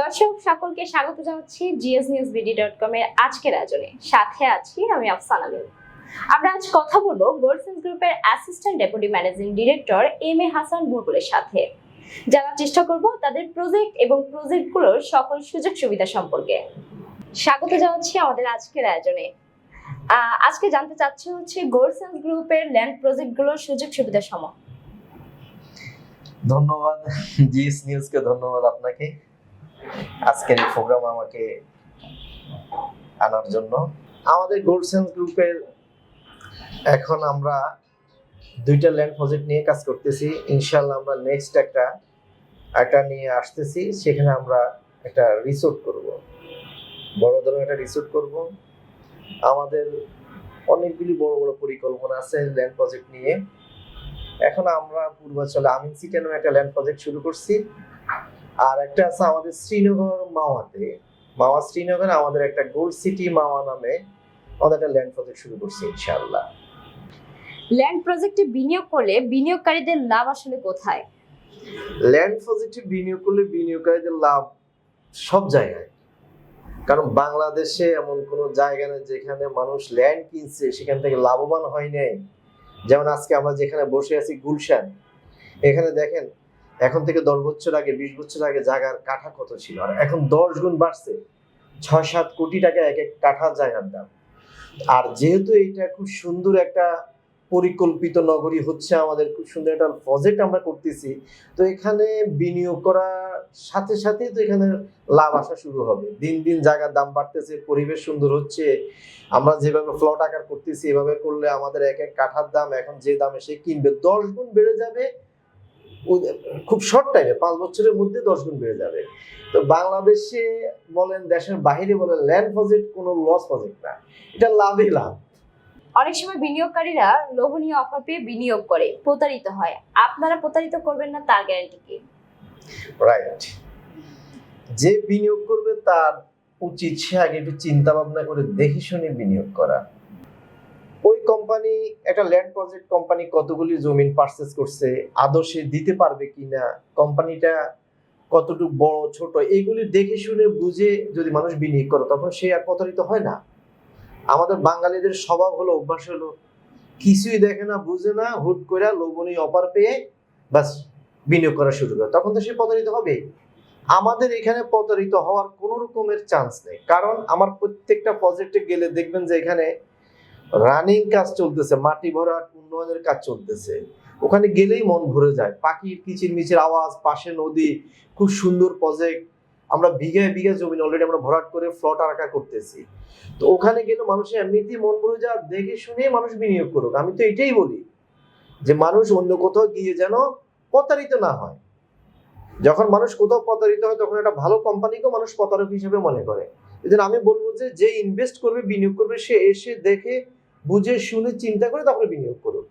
দর্শক, সকলকে স্বাগত জানাচ্ছি GS news BD dot com এর আজকের আয়োজনে। সাথে আছি আমি আফসানা মিম আমরা আজ কথা বলব গোল্ডসেন্স গ্রুপের assistant deputy managing director M A Hasan বুলবুলের সাথে। জানার চেষ্টা করব তাদের প্রজেক্ট এবং প্রজেক্টগুলোর সকল সুযোগ সুবিধা সম্পর্কে। স্বাগত জানাচ্ছি আমাদের আজকের আয়োজনে। আজকে জানতে চাচ্ছি হচ্ছে গোল্ডসেন্স গ্রুপের ল্যান্ড প্রজেক্টগুলোর সুযোগ সুবিধা সম ধন্যবাদ জিএস নিউজকে ধন্যবাদ আপনাকে। আজকের এই প্রোগ্রাম আমাকে আনার জন্য। আমাদের গোল্ড সেন্স গ্রুপের এখন আমরা দুইটা ল্যান্ড প্রজেক্ট নিয়ে কাজ করতেছি। ইনশাল্লাহ আমরা নেক্সট একটা একটা নিয়ে আসতেছি। সেখানে আমরা একটা রিসোর্ট করব। বড় ধরনের একটা রিসোর্ট করব। আমাদের অনেকগুলি বড় বড় পরিকল্পনা আছে ল্যান্ড প্রজেক্ট নিয়ে। এখন আমরা পূর্বাঞ্চলে আমিন সিটি নামে একটা ল্যান্ড প্রজেক্ট শুরু করছি। আর একটা আছে আমাদের শ্রীনগর মাওয়াতে। মাওয়া শ্রীনগর আমাদের একটা গোল্ড সিটি মাওয়া নামে আমাদের একটা ল্যান্ড প্রজেক্ট শুরু করছি ইনশাআল্লাহ। ল্যান্ড প্রজেক্টে বিনিয়োগ করলে বিনিয়োগকারীদের লাভ আসলে কোথায়? ল্যান্ড প্রজেক্টে বিনিয়োগ করলে বিনিয়োগকারীদের লাভ সব জায়গায়। কারণ বাংলাদেশে এমন কোনো জায়গা নেই যেখানে মানুষ ল্যান্ড কিনছে সেখান থেকে লাভবান হয় নাই। যেমন আজকে আমরা যেখানে বসে আছি গুলশান এখানে দেখেন এখন থেকে দশ বছর আগে, বিশ বছর আগে জায়গার কাঠা কত ছিল? আর এখন দশ গুণ বাড়ছে। ছয়, সাত কোটি টাকা এক এক কাঠা জায়গার দাম। আর যেহেতু এইটা খুব সুন্দর একটা পরিকল্পিত নগরী হচ্ছে আমাদের, খুব সুন্দর একটা প্রজেক্ট আমরা করতেছি, তো এখানে বিনিয়োগ করার সাথে সাথেই তো এখানে লাভ আসা শুরু হবে। দিন দিন জায়গার দাম বাড়তেছে, পরিবেশ সুন্দর হচ্ছে। আমরা যেভাবে ফ্লট আকার করতেছি, এভাবে করলে আমাদের এক এক কাঠার দাম এখন যে দামে সে কিনবে, দশ গুণ বেড়ে যাবে খুব শর্ট টাইমে পাঁচ বছরের মধ্যে দশ গুণ বেড়ে যাবে। তো বাংলাদেশে বলেন দেশের বাইরে বলেন ল্যান্ড প্রজেক্ট কোনো লস প্রজেক্ট না। এটা লাভই লাভ। অনেক সময় বিনিয়োগকারীরা লোভনীয় অফার পেয়ে বিনিয়োগ করে প্রতারিত হয়। আপনারা প্রতারিত করবেন না তার গ্যারান্টি কি? রাইট যে বিনিয়োগ করবে তার উচিত সে আগে একটু চিন্তা ভাবনা করে দেখে শুনে বিনিয়োগ করা। কোম্পানি একটা ল্যান্ড প্রজেক্ট কোম্পানি কতগুলি জমিন পারচেস করছে, আদৌ সে দিতে পারবে কিনা কোম্পানিটা কতটুকু বড়, ছোট, এইগুলি দেখে শুনে বুঝে যদি মানুষ বিনিয়োগ করে, তখন সে আর প্রতারিত হয় না। আমাদের বাঙালিদের স্বভাব হলো, অভ্যাস হলো, কিছুই দেখে না, বুঝে না, হুট করে লোভনীয় অপার পেয়ে বাস বিনিয়োগ করা শুরু করে, তখন তো সে প্রতারিত হবে। আমাদের এখানে প্রতারিত হওয়ার কোনো রকমের চান্স নেই, কারণ আমার প্রত্যেকটা প্রজেক্টে গেলে দেখবেন যে এখানে রানিং কাজ চলতেছে, মাটি ভরাট উন্নয়নের কাজ চলতেছে। ওখানে গেলেই মন ভরে যায়। পাখির কিচির মিচির আওয়াজ, পাশে নদী, খুব সুন্দর প্রজেক্ট আমরা বিঘায় বিঘা জমি অলরেডি আমরা ভরাট করে ফ্লট আঁকা করতেছি। তো ওখানে গেলে মানুষের এমনিতেই মন ভরে যায়, দেখে শুনে মানুষ বিনিয়োগ করুক। আমি তো এটাই বলি যে মানুষ অন্য কোথাও গিয়ে যেন প্রতারিত না হয়। যখন মানুষ কোথাও প্রতারিত হয়, তখন একটা ভালো কোম্পানিকেও মানুষ প্রতারক হিসেবে মনে করে। এদের আমি বলব যে যে ইনভেস্ট করবে, বিনিয়োগ করবে, সে এসে দেখে বুঝে শুনে চিন্তা করে তারপরে বিনিয়োগ করুক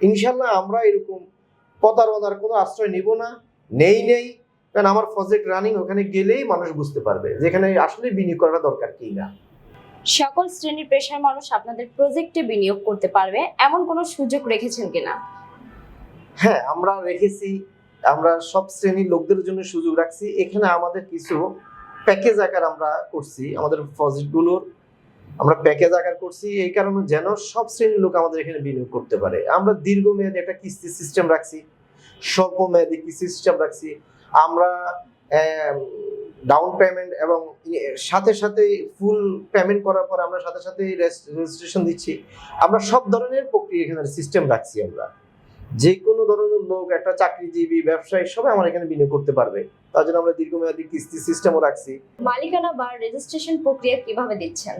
ইনশাল্লাহ আমরা এরকম প্রতারণার কোনো আশ্রয় নিব না নেই নেই। কারণ আমার প্রজেক্ট রানিং ওখানে গেলেই মানুষ বুঝতে পারবে যেখানে আসলে বিনিয়োগ করাটা দরকার কি না। সকল শ্রেণির পেশার মানুষ আপনাদের প্রজেক্টে বিনিয়োগ করতে পারবে এমন কোনো সুযোগ রেখেছেন কিনা? হ্যাঁ আমরা রেখেছি। আমরা সব শ্রেণির লোকদের জন্য সুযোগ রাখছি। এখানে আমাদের কিছু প্যাকেজ আকার আমরা করছি। আমাদের প্রজেক্টগুলোর আমরা প্যাকেজ আকার করছি, এই কারণে যেন সব শ্রেণির লোক আমাদের এখানে বিনিয়োগ করতে পারে। আমরা দীর্ঘমেয়াদী একটা কিস্তি সিস্টেম রাখছি স্বল্প মেয়াদী কিস্তি সিস্টেম রাখছি। আমরা ডাউন পেমেন্ট এবং সাথে সাথে ফুল পেমেন্ট করার পর আমরা সাথে সাথে রেজিস্ট্রেশন দিচ্ছি। আমরা সব ধরনের প্রক্রিয়া এখানে সিস্টেম রাখছি আমরা। যে কোনো ধরনের লোক একটা চাকরিজীবী ব্যবসায়ী সবাই আমার এখানে বিনিয়োগ করতে পারবে। তার জন্য আমরা দীর্ঘমেয়াদী কিস্তি সিস্টেমও রাখছি। মালিকানা বা রেজিস্ট্রেশন প্রক্রিয়া কীভাবে দিচ্ছেন?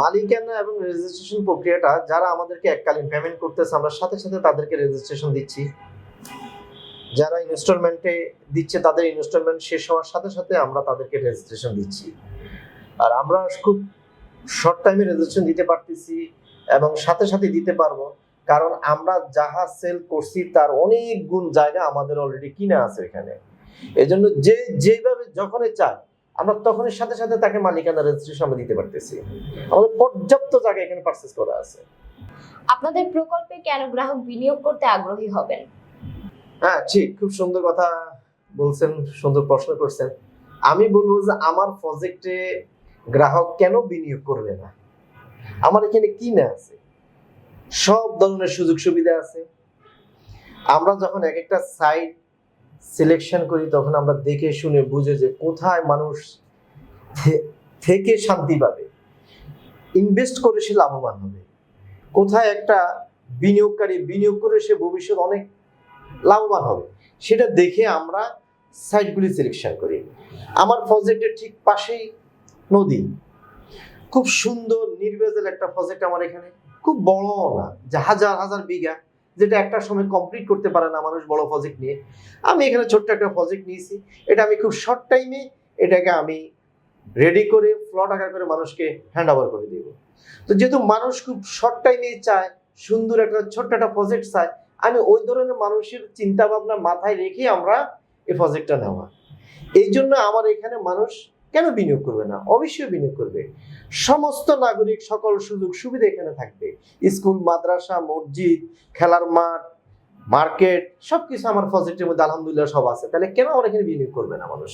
মালিকানা এবং রেজিস্ট্রেশন প্রক্রিয়াটা যারা আমাদেরকে এককালীন পেমেন্ট করতেছে আমরা সাথে সাথে তাদেরকে রেজিস্ট্রেশন দিচ্ছি। যারা ইনস্টলমেন্টে দিচ্ছে তাদের ইনস্টলমেন্ট শেষ হওয়ার সাথে সাথে আমরা তাদেরকে রেজিস্ট্রেশন দিচ্ছি। আর আমরা খুব শর্ট টাইমে রেজিস্ট্রেশন দিতে পারতেছি এবং সাথে সাথে দিতে পারব। কারণ আমরা যাহা সেল করছি তার অনেক গুণ জায়গা আমাদের অলরেডি কিনা আছে এখানে। এজন্য যে যেভাবে যখনই চায় আমরা তখনই সাথে সাথে তাকে মালিকানা রেজিস্ট্রেশন আমরা দিতে পারতেছি। আমাদের পর্যাপ্ত জায়গা এখানে পারচেস করা আছে। আপনাদের প্রকল্পে কেন গ্রাহক বিনিয়োগ করতে আগ্রহী হবেন? হ্যাঁ ঠিক খুব সুন্দর কথা বলছেন সুন্দর প্রশ্ন করছেন। আমি বলব যে আমার প্রজেক্টে গ্রাহক কেন বিনিয়োগ করবে না? আমার এখানে কি না আছে? সব ধরনের সুযোগ সুবিধা আছে। আমরা যখন এক একটা সাইট সিলেকশন করি, তখন আমরা দেখে শুনে বুঝে যে কোথায় মানুষ থেকে শান্তি পাবে। ইনভেস্ট করে সে লাভবান হবে। কোথায় একটা বিনিয়োগকারী বিনিয়োগ করে সে ভবিষ্যৎ অনেক লাভবান হবে, সেটা দেখে আমরা সাইটগুলি সিলেকশন করি। আমার প্রজেক্টের ঠিক পাশেই নদী। খুব সুন্দর নির্ভেজাল একটা প্রজেক্ট আমার এখানে। খুব বড় না, যে হাজার হাজার বিঘা, যেটা একটা সময় কমপ্লিট করতে পারে না মানুষ বড় প্রজেক্ট নিয়ে। আমি এখানে ছোট্ট একটা প্রজেক্ট নিয়েছি। এটা আমি খুব শর্ট টাইমে এটাকে আমি রেডি করে ফ্লট আকার করে মানুষকে হ্যান্ড ওভার করে দেব। তো যেহেতু মানুষ খুব শর্ট টাইমে চায়, সুন্দর একটা ছোট্ট একটা প্রজেক্ট চায়, আমি ওই ধরনের মানুষের চিন্তা ভাবনা মাথায় রেখে আমরা এই প্রজেক্টটা নেওয়া। এই জন্য আমার এখানে মানুষ কেন বিনিয়োগ করবে না? অবশ্যই বিনিয়োগ করবে। সমস্ত নাগরিক সকল সুযোগ সুবিধা এখানে থাকবে। স্কুল মাদ্রাসা মসজিদ খেলার মাঠ মার্কেট সবকিছু আমার প্রজেক্টের মধ্যে আলহামদুলিল্লাহ সব আছে। তাহলে কেন আমার এখানে বিনিয়োগ করবে না মানুষ?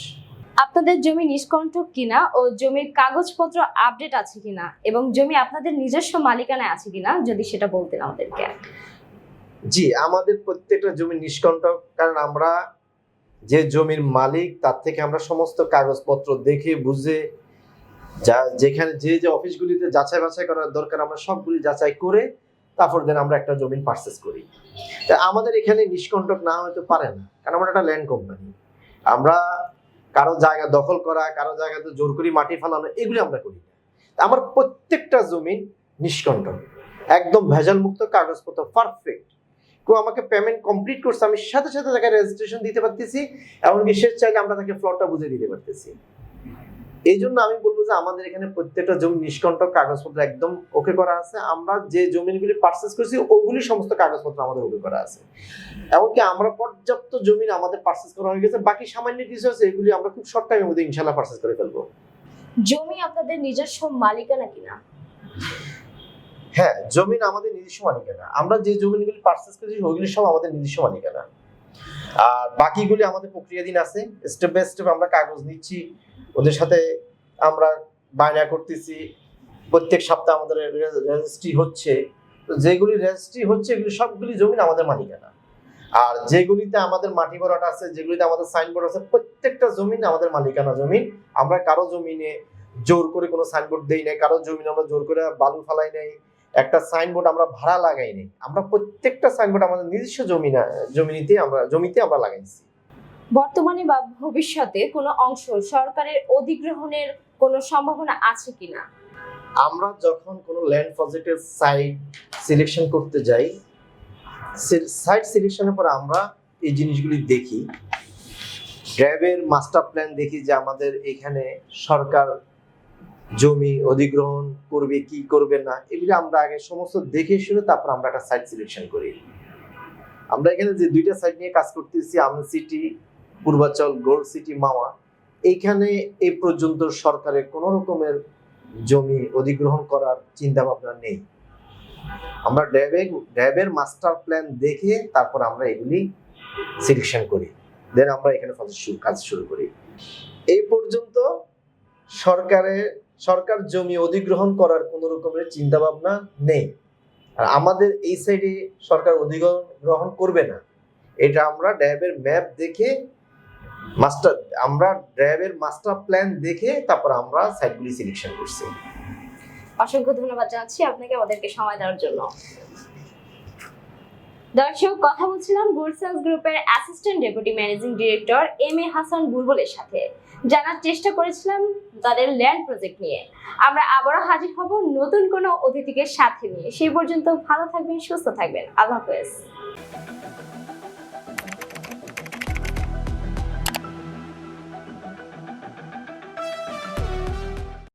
আপনাদের জমি নিষ্কণ্ঠক কিনা ও জমির কাগজপত্র আপডেট আছে কিনা এবং জমি আপনাদের নিজস্ব মালিকানায় আছে কিনা যদি সেটা বলতেন আমাদেরকে। জি আমাদের প্রত্যেকটা জমি নিষ্কণ্টক কারণ আমরা যে জমির মালিক, তার থেকে আমরা সমস্ত কাগজপত্র দেখে, বুঝে, যা যেখানে যে যে অফিসগুলিতে যাচাই বাছাই করার দরকার, আমরা সবগুলি যাচাই করে, তারপর দেন আমরা একটা জমিন পারচেস করি। তা আমাদের এখানে নিষ্কণ্টক না হতে পারে না, কারণ আমরা একটা ল্যান্ড কোম্পানি আমরা কারও জায়গা দখল করা, কারও জায়গাতে জোর করে মাটি ফেলানো, এগুলি আমরা করি আমার প্রত্যেকটা জমি নিষ্কণ্টক। একদম ভেজাল মুক্ত কাগজপত্র পারফেক্ট কেউ আমাকে পেমেন্ট কমপ্লিট করছে, আমি সাথে সাথে তাকে রেজিস্ট্রেশন দিতে পারতেছি, এমনকি শেষ চাইলে আমরা তাকে ফ্লটটা বুঝে দিতে পারতেছি। এই জন্য আমি বলব যে আমাদের এখানে প্রত্যেকটা জমি নিষ্কণ্টক কাগজপত্র একদম ওকে করা আছে। আমরা যে জমিগুলি পার্চেস করেছি, ওগুলি সমস্ত কাগজপত্র আমাদের ওকে করা আছে। এমনকি আমরা পর্যাপ্ত জমি আমাদের পার্চেস করা হয়ে গেছে, বাকি সামান্য কিছু আছে, এগুলি আমরা খুব শর্ট টাইমের মধ্যে ইনশাল্লাহ পার্চেস করে ফেলব। জমি আপনাদের নিজস্ব মালিকানা কিনা? হ্যাঁ জমিন আমাদের নিজস্ব মালিকানা। আমরা যে জমিগুলি পার্চেস করেছি ওইগুলি সব আমাদের নিজস্ব মালিকানা। আর বাকিগুলি আমাদের প্রক্রিয়াধীন আছে। স্টেপ বাই স্টেপ আমরা কাগজ নিচ্ছি, ওদের সাথে আমরা বায়না করতেছি। প্রত্যেক সপ্তাহে আমাদের রেজিস্ট্রি হচ্ছে। তো যেগুলি রেজিস্ট্রি হচ্ছে, এগুলি সবগুলি জমিন আমাদের মালিকানা। আর যেগুলিতে আমাদের মাটি ভরাট আছে, যেগুলিতে আমাদের সাইনবোর্ড আছে, প্রত্যেকটা জমিন আমাদের মালিকানা জমিন। আমরা কারও জমিনে জোর করে কোনো সাইনবোর্ড দেই নাই, কারও জমিন আমরা জোর করে বালু ফালাই নাই। একটা সাইনবোর্ড আমরা ভাড়া লাগাই নাই। আমরা প্রত্যেকটা সাইনবোর্ড আমাদের নিজস্ব জমি না জমিতে আমরা জমিতে আমরা লাগাইছি। বর্তমানে বা ভবিষ্যতে কোনো অংশ সরকারের অধিগ্রহণের কোনো সম্ভাবনা আছে কিনা? আমরা যখন কোনো ল্যান্ড প্রজেক্টের সাইট সিলেকশন করতে যাই সাইট সিলেকশনের পর আমরা এই জিনিসগুলি দেখি। ড্রাইভের মাস্টার প্ল্যান দেখি যে আমাদের এখানে সরকার জমি, অধিগ্রহণ করবে, কি করবে না, এগুলি আমরা আগে সমস্ত দেখে শুনে তারপর আমরা একটা সাইট সিলেকশন করি। আমরা এখানে যে দুইটা সাইট নিয়ে কাজ করতেছি Amin city Purbachal gold city Mawa এইখানে এই পর্যন্ত সরকারের কোনো রকমের জমি অধিগ্রহণ করার চিন্তা ভাবনা নেই। আমরা ড্যাবের ড্যাবের মাস্টার প্ল্যান দেখে তারপর আমরা এগুলি সিলেকশন করি। দেন আমরা এখানে কাজ শুরু করি। এই পর্যন্ত সরকারের সরকার জমি অধিগ্রহণ করার কোনো রকমের চিন্তা ভাবনা নেই। আর আমাদের এই সাইডে সরকার অধিগ্রহণ গ্রহণ করবে না। এটা আমরা ড্যাবের ম্যাপ দেখে মাস্টার, আমরা ড্রাইভের মাস্টার প্ল্যান দেখে তারপর আমরা সাইটগুলি সিলেকশন করছি। অসংখ্য ধন্যবাদ জানাচ্ছি আপনাকে আমাদেরকে সময় দেওয়ার জন্য। দর্শক, কথা বলছিলাম গুলসান্স গ্রুপের assistant deputy managing director M A Hasan বুলবুলের সাথে। জানার চেষ্টা করেছিলাম তাদের ল্যান্ড প্রজেক্ট নিয়ে। আমরা আবারও হাজির হব নতুন কোনো অতিথিকে সাথে নিয়ে। সেই পর্যন্ত ভালো থাকবেন, সুস্থ থাকবেন। আল্লাহ হাফেজ।